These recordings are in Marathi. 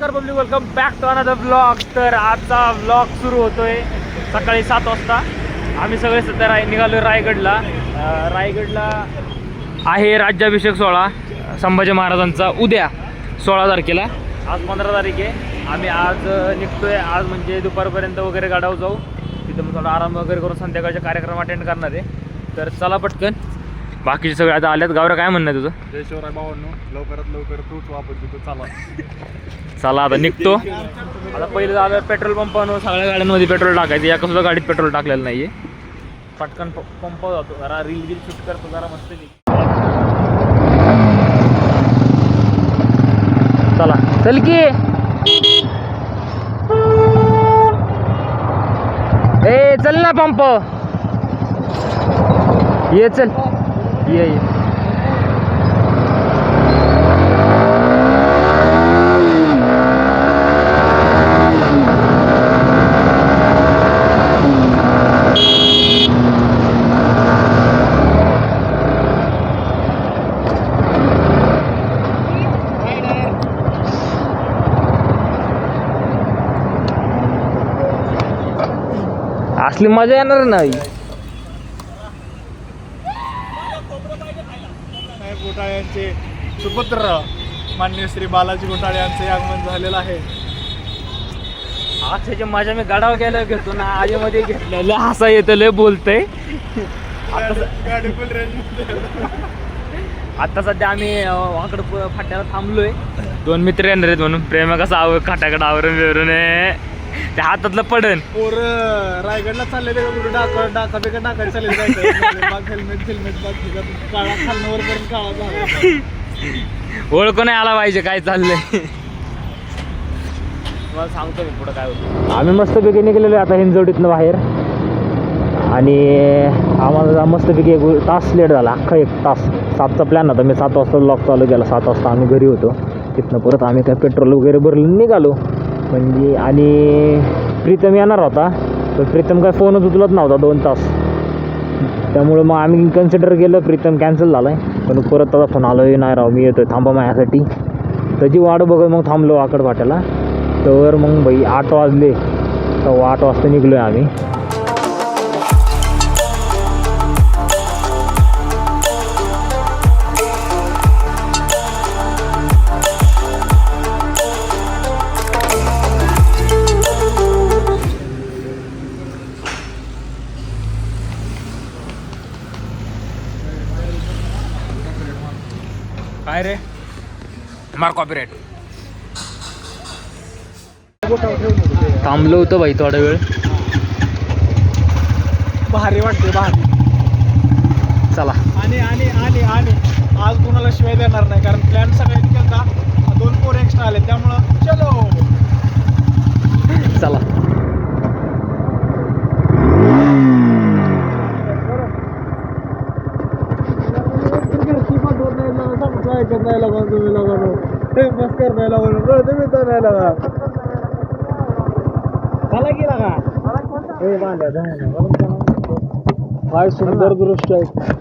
नमस्कार public welcome back to another blog तर आजचा ब्लॉग सुरू होतोय सकाळी सात वाजता. आम्ही सगळे सध्या राय निघालो रायगडला. अं, रायगडला आहे राज्याभिषेक सोहळा संभाजी महाराजांचा. उद्या सोळा तारखेला. आज पंधरा तारीख आहे. आम्ही आज अं, निघतोय. आज म्हणजे दुपारपर्यंत वगैरे गाडावर जाऊ. तिथं मग थोडा आराम वगैरे करून संध्याकाळचे कार्यक्रम अटेंड करणार आहे. तर चला पटकन. बाकीचे सगळे आता आल्यात. गावरा काय म्हणणं आहे तुझं? जय शिवराय भावांनो लवकरात लवकर तूच वापर तिथं चाला. चला आता निघतो. आता पहिलं झालं पेट्रोल पंपावर सगळ्या गाड्यांमध्ये पेट्रोल टाकायचं. एका सुद्धा गाडीत पेट्रोल टाकलेलं नाहीये. पटकन प- पंपावर जातो. जरा रील गिल शूट करतो जरा मस्त चला चल. की ए चल ना पंप. ये चल. ये असली मजा येणार नाही. घोटाळे यांचे सुपुत्र मान्य श्री बालाजी घोटाळे यांचे आगमन झालेलं आहे. आज त्याची मजा मी गाडावर गेल्यावर घेतो ना आजीमध्ये घेतलं लय हसा येतं लय बोलतंय. आता सध्या आम्ही वाकड फाट्याला थांबलोय. दोन मित्र येणार आहेत म्हणून प्रेम कसं आव खाटाकडं आवरून बिवरून त्या हातातलं पडन. पोर रायगडला चालले ते कुठे? डाका डाका बिका टाकायला चालले जायचं हेल्मेट हेल्मेट बाग काळा खालनावर पर्यंत काळा झाला. ओळख नाही आला पाहिजे काय चाललंय. तुम्हाला सांगतो मी पुढं काय होतं. आम्ही मस्तपैकी निघलेलो आता हिंजवडीतनं बाहेर. आणि आम्हाला मस्तपैकी एक तास लेट झाला. अख्खा एक तास. सातचा प्लॅन होता. मी सात वाजता लॉक चालू केला. सात वाजता आम्ही घरी होतो. तिथनं परत आम्ही काय पेट्रोल वगैरे भरलं निघालो. म्हणजे आणि प्रीतम येणार होता तर प्रीतम काय फोनच उचलत नव्हता दोन तास. त्यामुळं मग आम्ही कन्सिडर केलं प्रीतम कॅन्सल झाला आहे पण परत त्याचा फोन आलो नाही राव मी येतोय थांबा माझ्यासाठी. त्याची वाट बघत मग थांबलो आकड फाट्याला. तर मग बाई आठ वाजले. तर आठ वाजता निघलो आहे आम्ही. मार कॉपीराईट थांबलो होतो बाई थोडा वेळ. भारी वाटते भारी. चला. आणि आणि आणि आणि. आज कुणाला शिवाय देणार नाही कारण प्लॅन सगळ्यांनी केला दोन पोर एक्स्ट्रा आले त्यामुळं चलो. चला ऐकत नाही लागा तुम्ही करण्याला म्हणून कळतं मी तर नाही लागा चला की लागा बांड्या काय सुंदर दृश्य आहे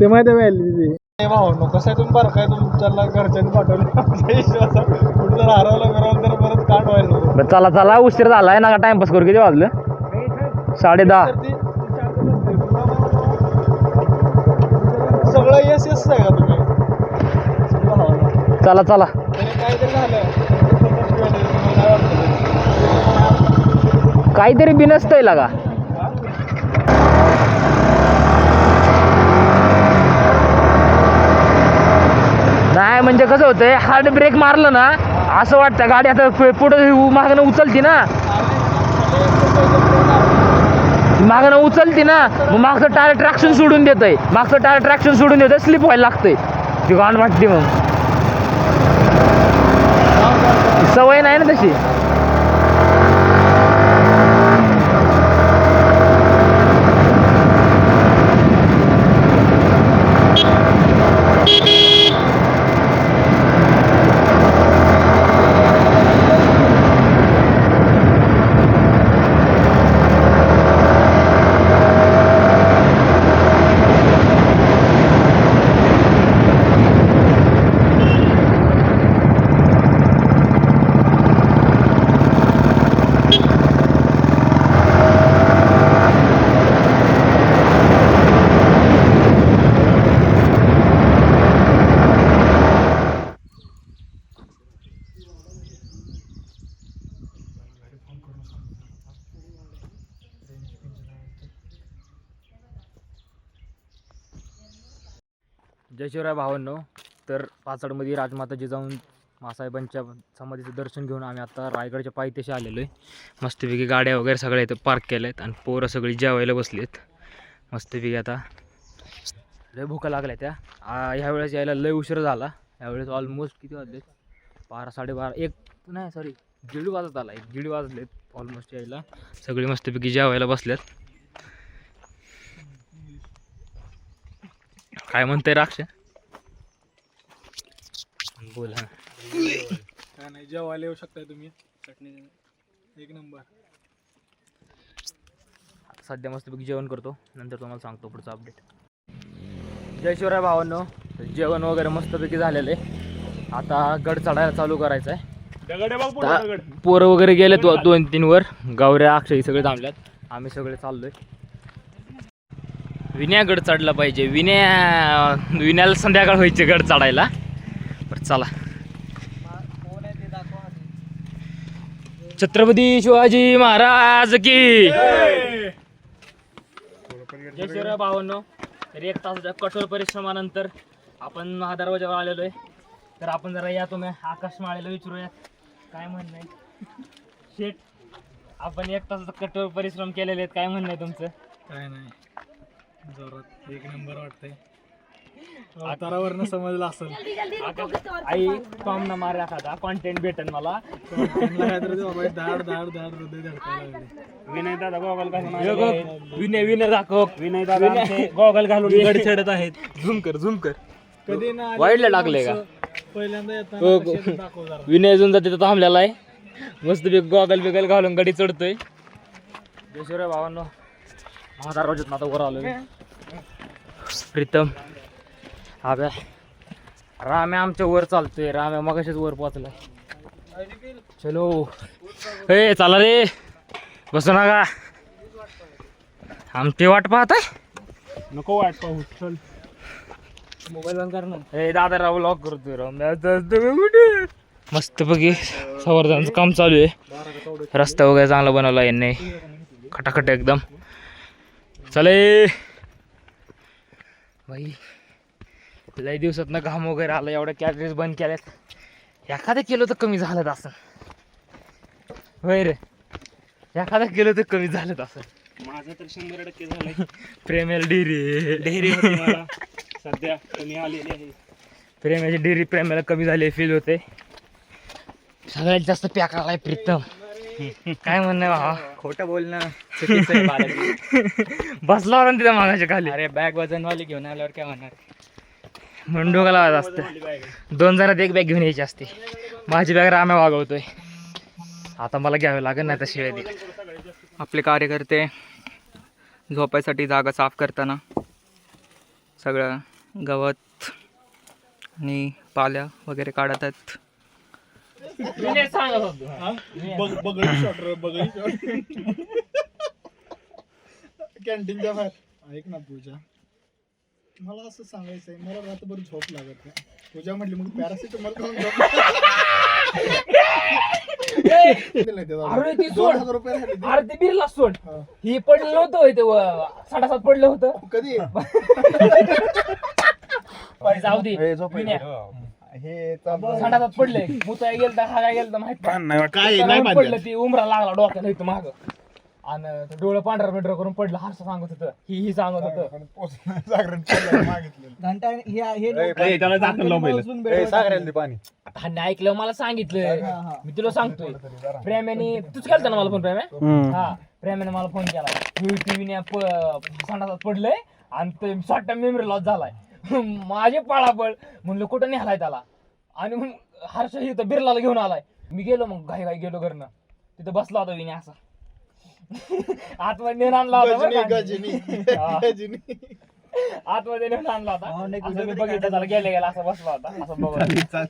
ते माहिती आहे तिथे भाऊ कसं आहे तुम्ही बरं काय तुमच्याला घरच्यांनी पाठवलं कुठं जर हरवलं बिरवलं तर परत काट व्हायला चला चला उशीर झालाय ना टाइमपास करू. किती वाजलं? साडे दहा. ती- सगळं यस यस आहे का तुम्ही चला चला. काहीतरी झालं तुम्हाला लगा. बिनसतंय लागा नाही म्हणजे कसं होतंय हार्ड ब्रेक मारलं ना असं वाटतं गाडी आता पुढे पुढं मागणं उचलती ना. मागणं उचलती ना मग मागचं टायर ट्रॅक्शन सोडून देतंय. मागचं टायर ट्रॅक्शन सोडून देतंय स्लिप व्हायला लागतंय. ती गाण वाटते मग. सवय नाही ना तशी? जय शिवराय भावांनो. तर पाचडमध्ये राजमाता जिजाऊन मासाहेबांच्या समाधीचं दर्शन घेऊन आम्ही आता रायगडच्या पायथ्याशी आलेलो आहे. मस्तपैकी गाड्या वगैरे सगळ्या इथं पार्क केल्या आहेत आणि पोरं सगळी जेवायला बसली आहेत मस्तपैकी आता लय भुका लागल्या त्या. ह्यावेळेस ह्या वेळेस यायला लय उशीर झाला. ह्यावेळेस ऑलमोस्ट किती वाजलेत? बारा साडेबारा एक नाही सॉरी दीड वाजत आला. एक दीड वाजलेत ऑलमोस्ट यायला. सगळी मस्तपैकी जेवायला बसल्यात. काय म्हणते राक्ष? बोल हा. काय नाही जेवायला येऊ शकताय तुम्ही. चटणी एक नंबर. सध्या मस्तपैकी जेवण करतो. नंतर तुम्हाला सांगतो पुढचा अपडेट जय शिवराय भावांनो. जेवण वगैरे मस्तपैकी झालेलं आहे. आता गड चढायला चालू करायचं आहे दगड आहे बघ ता- दगड. पोरं वगैरे गेले दोन तीन वर. गावऱ्या अक्षयी सगळे थांबल्यात. आम्ही सगळे चाललोय. विन्या गड चढला पाहिजे. विन्या विन्याला संध्याकाळ व्हायचे गड चढायला. बरं चला. छत्रपती शिवाजी महाराज की. जय शिवराय भावांनो. तर एक तासाच्या कठोर परिश्रमानंतर आपण महादरवाजावर आलेलो आहे. तर आपण जरा या तुम्ही आकाश माळेला विचारूयात. काय म्हणणं आहे? शेट आपण एक तासाचा कठोर परिश्रम केलेले आहेत. काय म्हणणं आहे तुमचं? काय नाही. जोरात. एक नंबर वाटतंय. अवतारावरनं समजलं असेल. आई टॉम ना मारा एखादा कॉन्टेंट भेटेल मला. धाड धाड धाड हृदय धडकायला लागले. विनय दादा गॉगल घालून विनय विनय दाखव विनय दादा गॉगल घालून गड चढत आहेत. झूम कर झूम कर. कधी ना वाईडला टाकले का? पहिल्यांदा हो, येताना हो. विनय अजून तिथं थांबलेला आहे. मस्त गॉगल बिगल घालून गडी चढतोय. जयशिवराय भावांनो महादार रोजत आता वर आलोय प्रीतम. हा बे राम्या आमच्या वर चालतोय. राम्या मगाशीच वर पोचलाय चलो. ए चला रे. बसू नका. आमची वाट पाहत आहे नको वाट पाहू चल. मोबाईल बंद कर ना. ए दादा लॉक करतोय कुठे? मस्त बघी संवर्धनाचं काम चालू आहे. रस्ता वगैरे चांगला बनवला यांनी. खटाखट एकदम. चले. बाई लय दिवसात ना घाम वगैरे आला एवढ्या कॅलरीज बंद केल्यात. एखादं केलं तर कमी झालं असं. होय रे. एखादं केलं तर कमी झालं असं. माझं तर शंभर टक्के झालंय. प्रेमेल डिरी मला. सध्या कमी आलेली आहे. प्रेमाची डिरी प्रेमाला कमी झाले फील होते. सगळ्यात जास्त पॅक आलाय प्रीतम. काय म्हणणं आहे भावा? खोटं बोलणं चुकीचं आहे बालाजी. बसला होता ना तिथं मागाच्या खाली. अरे बॅग वजनवाली घेऊन आल्यावर काय म्हणणार म्हणून डोका लावत असतं. दोन जणात एक बॅग घेऊन यायची असते. माझी बॅग राम्या वागवतोय. आता मला घ्यावे लागेल नाही तर शिवाय दे आपले कार्यकर्ते झोपायसाठी जागा साफ करताना सगळं गवत आणि पाल्या वगैरे काढत आहेत. सांगत होतो हा? बग बगळी शॉट रे बगळी शॉट कॅन्टीनच्या बाहेर. ऐक ना पूजा. मला असं सांगायचंय मला रात्रभर झोप लागत नाही. पूजा म्हटली मग पॅरासिटामॉल खाऊन अरे ती सोड. हजार रुपये राहिले ते. अरे ते बिरला सोड. हा. ही पडलं नव्हतं होय ते व- साडासात पडलं होतं. कधी? जाऊ दे. विन्या. हे साडासात पडले मुताय गेलं तर हा काय गेलं तर माहीत नाही. काय त्याला नाही पडलं बांधलं. ती उमरा लागला डोक्याला इथं माग. आणि ते डोळं पांढरा बिंढरा करून पडलं हर्ष सांगत होतं. ही ही सांगत होतं. जागरण ह्यांनी ऐकलं मला सांगितलं. मी तुला सांगतोय. प्रेमाने तूच केलता ना मला फोन प्रेम्या? हा प्रेमाने मला फोन केला. टीव्हीने संडासात पडलंय आणि ते शॉर्ट मेमरी लॉस झालाय. माझे पाळापळ म्हणलं कुठं नेलाय त्याला? आणि मग हर्ष इथं बिर्लाला घेऊन आलाय. मी गेलो मग घाई घाई गेलो घरनं. तिथं बसला होता विने असा. आतमध्ये नेऊन आणला होता बरं का? आतमध्ये नेऊन आणला होता. असं मी बघितलं त्याला गेल्या गेला असं बसला होता. असं बघत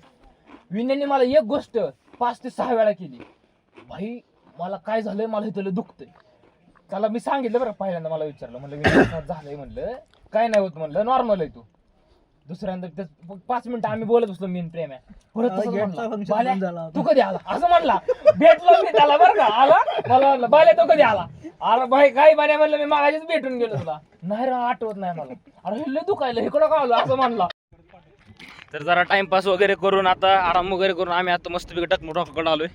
विनयने मला एक गोष्ट पाच ते सहा वेळा केली. भाई मला काय झालंय मला हे तुला दुखतंय. त्याला मी सांगितलं बरं पहिल्यांदा मला विचारलं. म्हणलं विनय असं झालंय म्हणलं. काय नाही होत म्हणलं नॉर्मल आहे तू. दुसऱ्यांदा ते पाच मिनिटं आम्ही बोलत बसलो मी आणि प्रेम आहे. परत तसंच म्हणला, "बाल्या, तू कधी आला? असं म्हणला. भेटलो मी त्याला बरं का आला? मला म्हणलं बाल्या तो कधी आला? अरे भाई काय बाल्या म्हणलं मी मागाशीच भेटून गेलो तुला. नाही रे आठवत नाही मला. अरे हे लय दुखायलं इकडं का आलो असं म्हणला. तर जरा टाइमपास वगैरे करून आता आराम वगैरे करून आम्ही आता मस्तपैकी टकमोटाकडे आलोय.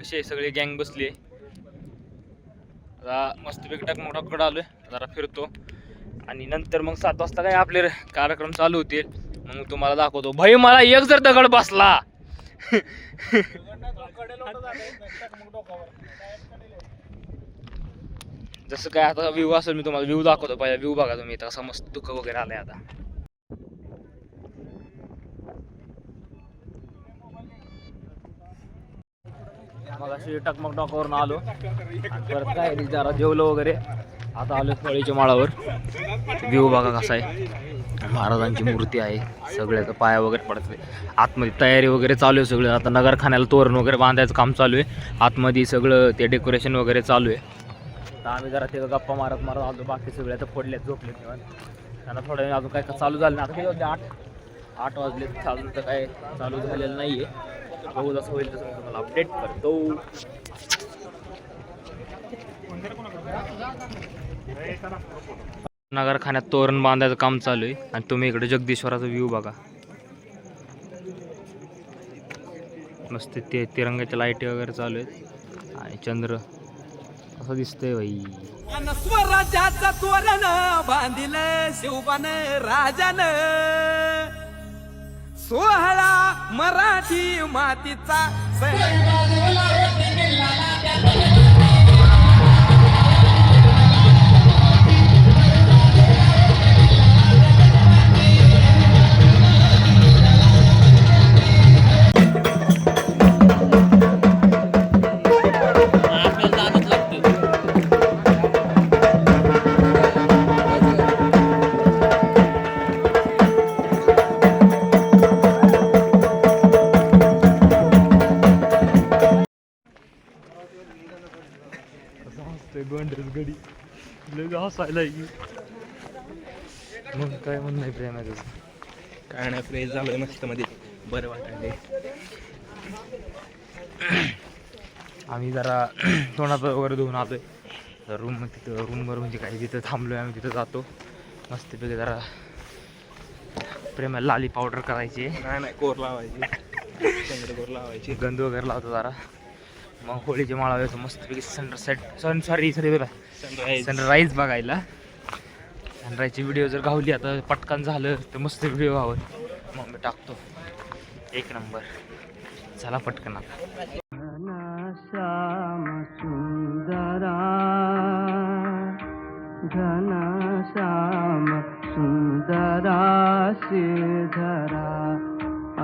कशी आहे सगळी गँग बसली आहे. आता मस्तपैकी टकमोटाकडे आलोय. जरा फिरतो. आणि नंतर मग सात वाजता काय आपले कार्यक्रम चालू होतील. मग तुम्हाला दाखवतो. भाई मला एक जर दगड बसला. जसं काय आता व्ह्यू असेल मी तुम्हाला व्ह्यू दाखवतो. पहिला व्ह्यू बघा तुम्ही. इथं असं मस्त दुःख वगैरे आलंय आता. मग अशी टकमक डॉकावरून आलो. परत काय जरा जेवलो वगैरे. आता आलो फळीच्या माळावर. व्ह्यू बघा कसा आहे. महाराजांची मूर्ती आहे. सगळ्याचं पाया वगैरे पडते आतमध्ये तयारी वगैरे चालू आहे सगळं. आता नगरखान्याला तोरण वगैरे बांधायचं काम चालू आहे. आतमध्ये सगळं ते डेकोरेशन वगैरे चालू आहे. तर आम्ही जरा ते गप्पा मारत मारत आलो. बाकी सगळे आता पडलेत झोपले तेव्हा त्यांना थोड्या वेळ अजून काय चालू झालं नाही. आता किती आठ. आठ वाजले अजून तर काय चालू झालेलं नाही आहे बघू जसं होईल तसं मला अपडेट करतो. नगरखान्यात तोरण बांधायचं काम चालू आहे आणि तुम्ही इकडे जगदीश्वराचा व्ह्यू बघा. मस्त ते तिरंगाच्या लाईटी वगैरे चालू आहेत. आणि चंद्र असं दिसतंय भाई स्वराज्याचा तोरण बांधिल शिवबान राजन. सोहळा मराठी मातीचा. सण मग काय म्हणणं आहे प्रेम आहे तुझं काय नाही फ्रेश झालोय मस्त मध्ये बरं वाटायले आम्ही जरा तोंडाचं वगैरे धुवून आलोय. तर रूम तिथं रूमवर म्हणजे काही तिथं थांबलोय आम्ही तिथं जातो. मस्तपैकी जरा प्रेमाला लाली पावडर करायची. नाही नाही कोर लावायची. चंद्रकोर लावायची. गंध वगैरे लावतो जरा. मग होळीचे माळा मस्तपैकी sunset sun sorry sorry sunrise sunrise बघायला. सनराईजची व्हिडिओ जर गावली आता पटकन झालं तर मस्त व्हिडिओ व्हावं. मग मी टाकतो. एक नंबर चला पटकन आता. श्याम सुंदरा घन श्याम सुंदरा श्रीधरा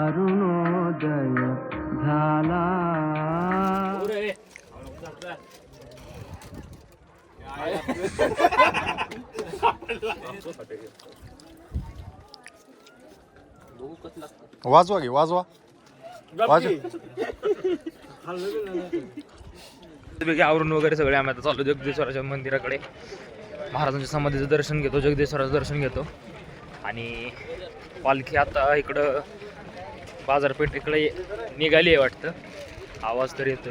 अरुणोदय झाला वाजवा घे वाजवा. वाजवा. आवरून वगैरे सगळे आम्ही आता चाललो जगदीश्वराच्या मंदिराकडे. महाराजांच्या समाधीचं दर्शन घेतो जगदीश्वराचं दर्शन घेतो. आणि पालखी आता इकडं बाजारपेठ इकडे निघाली आहे वाटतं. आवाज तर येतो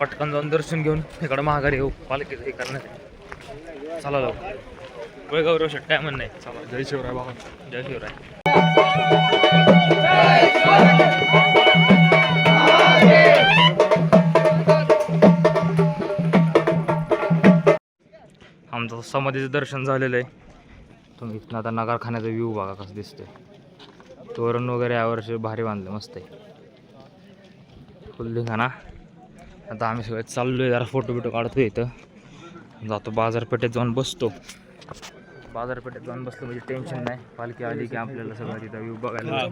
पटकन जाऊन दर्शन घेऊन इकडं महागारी येऊ. पालखीचं हे करण्यासाठी चला जाऊ. वैगौरव शेट काय म्हणणं आहे? चला जय शिवराय बाबा. जय शिवराय. आमचं समाधीचं दर्शन झालेलं आहे. तुम्ही इथनं आता नगरखान्याचा व्ह्यू बघा कसं दिसतोय. तोरण वगैरे यावर्षी भारी बांधलं मस्त आहे. फुल धिंगाणा आता आम्ही सगळे चाललो आहे जरा फोटो बिटो काढतो इथं. जातो बाजारपेठेत जाऊन बसतो. बाजारपेठेत जाऊन बसलो म्हणजे टेन्शन नाही. पालखी आली की आपल्याला सगळं तिथं व्यू बघायला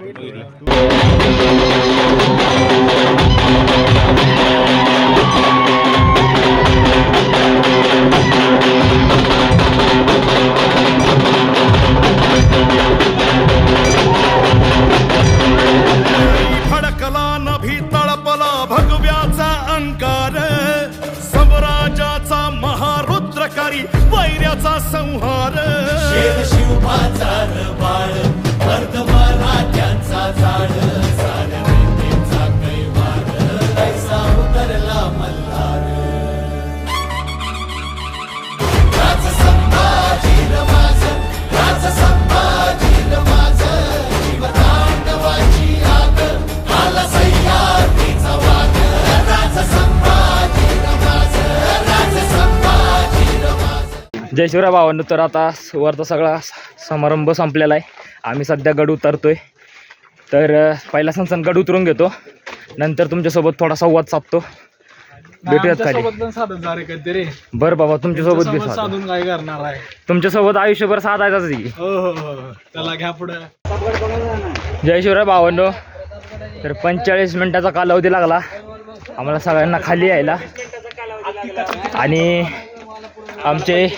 वैर्याचा शेर शिवबाचा बाळ मराठ्यांचा झाड जय शिवराय भावांनो तर आता वरचा सगळा समारंभ संपलेला आहे. आम्ही सध्या गड उतरतोय. तर अ, पहिला सणसण गड उतरून घेतो. नंतर तुमच्यासोबत थोडा संवाद साधतो. भेटूयात खाली. सोबत पण साधत जा रे कधीतरी. बरं बाबा तुमच्यासोबत बी सोबत साधू. साधून काय करणार आहे? तुमच्यासोबत आयुष्यभर साधायचाच आहे की. हो हो हो. हो. त्याला घ्या पुढे. जय शिवराय भावांनो. तर पंचेचाळीस मिनिटाचा कालावधी लागला. आम्हाला सगळ्यांना खाली यायला. आणि आमचे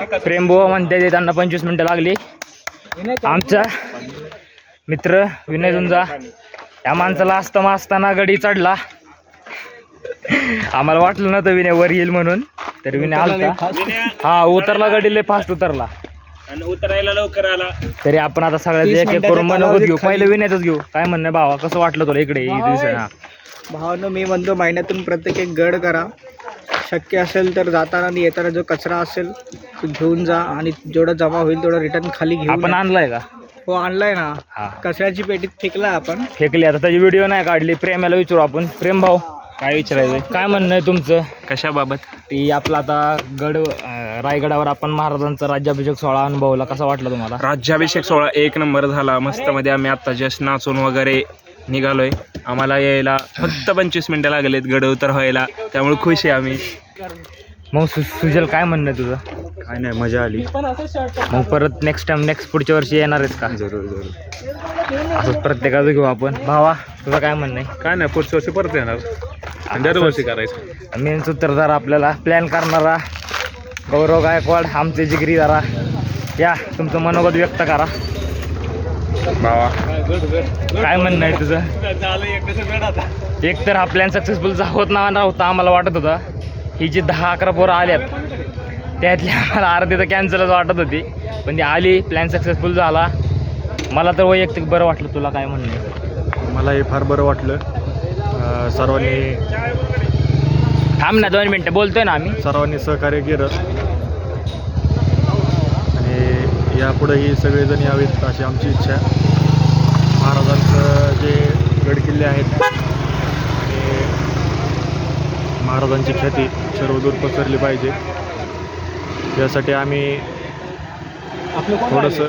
प्रेमबुवा म्हणते त्यांना पंचवीस मिनटं लागली. आमचा मित्र विनय झुंजा या माणसाला असताना असताना गडी चढला. आम्हाला वाटलं नव्हतं विनय वर येईल म्हणून तर विनय आलता. हा उतरला गडी लय फास्ट उतरला. आणि उतरायला लवकर आला. तरी आपण आता सगळ्याचे एक एक करून मनोगत घेऊ. पहिलं विनयच घेऊ. काय म्हणणं भावा? कसं वाटलं तुला इकडे? दिवस भावानं मी म्हणतो महिन्यातून प्रत्येक एक गड करा. शक्य असेल तर जाताना आणि येताना जो कचरा असेल तो घेऊन जा आणि जेवढा जमा होईल तेवढा रिटर्न खाली घेऊन आपण या. आणलाय का? हो आणलाय ना. हा. कचऱ्याची पेटीत फेकला आपण. फेकली. आता त्याची व्हिडिओ नाही काढली. प्रेमाला विचारू आपण. प्रेम भाऊ काय विचारायचं काय म्हणणं आहे तुमचं? कशाबाबत? ती आपला आता गड अं, रायगडावर आपण महाराजांचा राज्याभिषेक सोहळा अनुभवला. कसा वाटला तुम्हाला? राज्याभिषेक सोहळा एक नंबर झाला. मस्त मध्ये आम्ही आता जस्ट नाचून वगैरे निघालोय. आम्हाला यायला फक्त पंचवीस मिनिटं लागलेत गड उतर व्हायला. त्यामुळे खुश आहे आम्ही. मग सु सुजल काय म्हणणं आहे तुझं? काय नाही मजा आली. मग परत नेक्स्ट टाइम नेक्स्ट पुढच्या वर्षी येणार आहेस का? जरूर जरूर. असंच प्रत्येकाचं घेऊ आपण. भावा तुझं काय म्हणणं आहे? काय नाही पुढच्या वर्षी परत येणार. दरवर्षी करायचं. मेन सूत्रधार आपल्याला प्लॅन करणारा गौरव गायकवाड आमचे जिगरी जरा. या तुमचं मनोगत व्यक्त करा. भावा. काय म्हणणं आहे तुझं? एक तर हा प्लॅन सक्सेसफुल होत ना नव्हता आम्हाला वाटत होता. ही जी दहा अकरा पोरं आल्यात त्यातली आम्हाला अर्धी तर कॅन्सलच वाटत होती. पण ती आली प्लॅन सक्सेसफुल झाला. मला तर वैयक्तिक बरं वाटलं तुला काय म्हणणं आहे? मलाही फार बरं वाटलं. सर्वांनी थांब ना दोन मिनटं बोलतोय ना आम्ही. सर्वांनी सहकार्य केलं. आणि यापुढेही सगळेजण यावेत अशी आमची इच्छा. आहे महाराजांचं जे गडकिल्ले आहेत महाराजांची ख्याती सर्वदूर पसरली पाहिजे. यासाठी आम्ही थोडंसं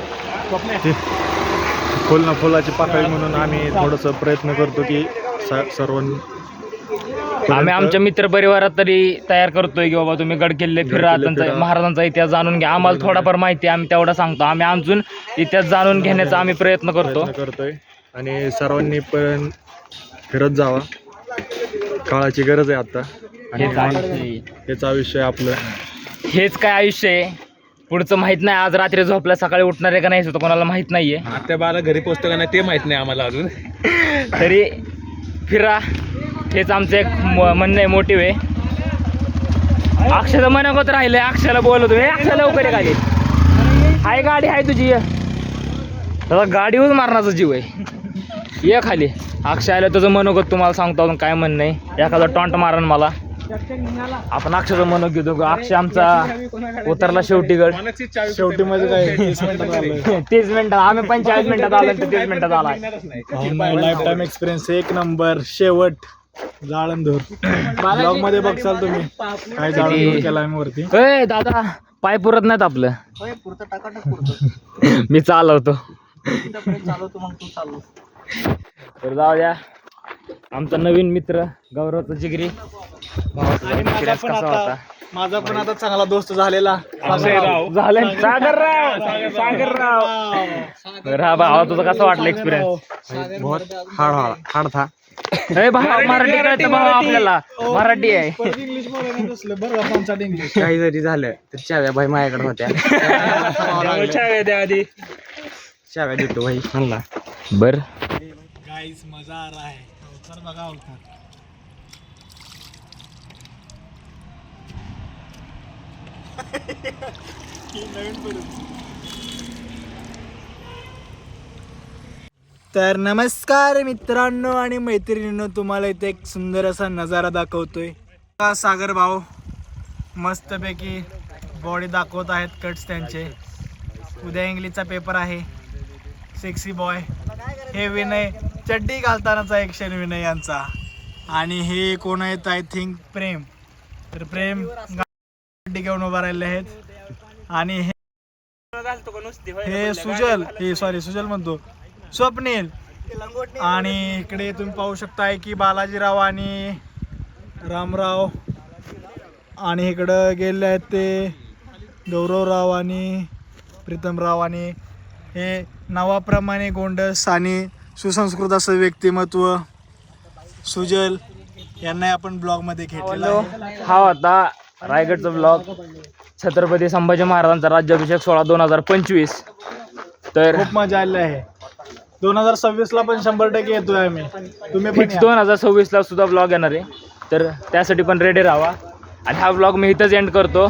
फुल ना फुलाची पाकळी म्हणून आम्ही थोडंसं प्रयत्न करतो की स सर्वांनी आम्ही आमच्या मित्र परिवारात तरी तयार करतोय की बाबा तुम्ही गड किल्ले फिरा गड-किल्ले त्यांचा फिरा. महाराजांचा इतिहास जाणून घ्या. आम्हाला थोडाफार माहिती आहे आम्ही तेवढा सांगतो. आम्ही आमचून इतिहास जाणून घेण्याचा आम्ही प्रयत्न करतो. करतोय. आणि सर्वांनी पण फिरत जावा. काळाची गरज आहे आता. आणि हेच आयुष्य आहे. हेच आयुष्य आहे आपलं. हेच काय आयुष्य आहे? पुढचं माहीत नाही. आज रात्री झोपल्या सकाळी उठणार आहे का नाही होतं कोणाला माहीत नाहीये. त्या बाला घरी पोचतो का नाही ते माहीत नाही आम्हाला अजून. तरी फिरा. हेच आमचं एक म- म्हणणं आहे मोटिव्ह आहे. अक्षयचं मनोगत राहिलंय. अक्षयला बोलवतो हे अक्षय लवकर ये खाली हाय गाडी आहे तुझी. गाडीवर मारण्याचा जीव आहे. ये खाली. अक्षय आलं तुझं मनोगत तुम्हाला सांगतो अजून काय म्हणणं आहे एखादा टॉन्ट मारण मला. आपण अक्षयचं मनोगत घेतो. अक्षय आमचा उतरला शेवटी गड. शेवटी मध्ये काय? तीस मिनिटात आम्ही पंचेचाळीस मिनिटात आलो तर तीस मिनिटात आला लाईफ टाइम एक्सपिरियन्स एक नंबर शेवट जाळंधूर. ब्लॉगमध्ये बघसाल तुम्ही. काय जाळंधूर केला वरती? ए दादा पाय पुरत नाहीत आपलं. होय, पुरतं टाकाटक पुरतं. मी चालवतो. चालवतो मग तू चालव. तर जाऊ द्या. आमचा नवीन मित्र गौरवचा जिगरी. भावाचा माझा experience पण कसा आता होता? माझा पण आता चांगला दोस्त झालेला. झालं. सागरराव सागरराव तर हा भावा तुझा कसा वाटला एक्सपिरियन्स बहुत हाड हाड हाड था. ए भावा मराठी कळतं भावा आपल्याला. मराठी आहे. इंग्लिश बोलायला नसलं बरं का पंचायत इंग्लिश काही जरी झालं. तर चाव्या भाई माझ्याकडे होत्या. चाव्या देतो भाई? म्हणला बर. गाईस मजा आ रहा है अवतार बघा अवतार तर नमस्कार मित्रांनो आणि मैत्रिणींनो तुम्हाला इथे एक सुंदर असा नजारा दाखवतोय. हा सागर भाऊ मस्तपैकी बॉडी दाखवत आहेत कट्स त्यांचे. उद्या इंग्लिशचा पेपर आहे. सेक्सी बॉय हे विनय चड्डी घालतानाचा एक क्षण विनय यांचा. आणि हे कोण आहेत? I think Prem. तर प्रेम चड्डी घेऊन उभा राहिले आहेत. आणि हे हे सुजल हे सॉरी सुजल म्हणतो. स्वप्नील. आणि इकडे तुम्ही पाहू शकताय की बालाजीराव आणि रामराव. आणि इकडं गेले आहेत ते गौरवराव आणि प्रीतमराव आणि हे नावाप्रमाणे गोंडस आणि सुसंस्कृत असं व्यक्तिमत्व सुजल यांना आपण ब्लॉगमध्ये घेतलेलं हा होता रायगडचा ब्लॉग छत्रपती संभाजी महाराजांचा राज्याभिषेक सोळा दोन हजार पंचवीस. तर खूप मजा आली आहे. दोन हजार सव्वीस ला पण शंभर टक्के येतोय आम्ही. तुम्ही फिक्स. दोन हजार सव्वीसला सुद्धा ब्लॉग येणार आहे. तर त्यासाठी पण रेडी राहा आणि हा ब्लॉग मी इथंच एंड करतो.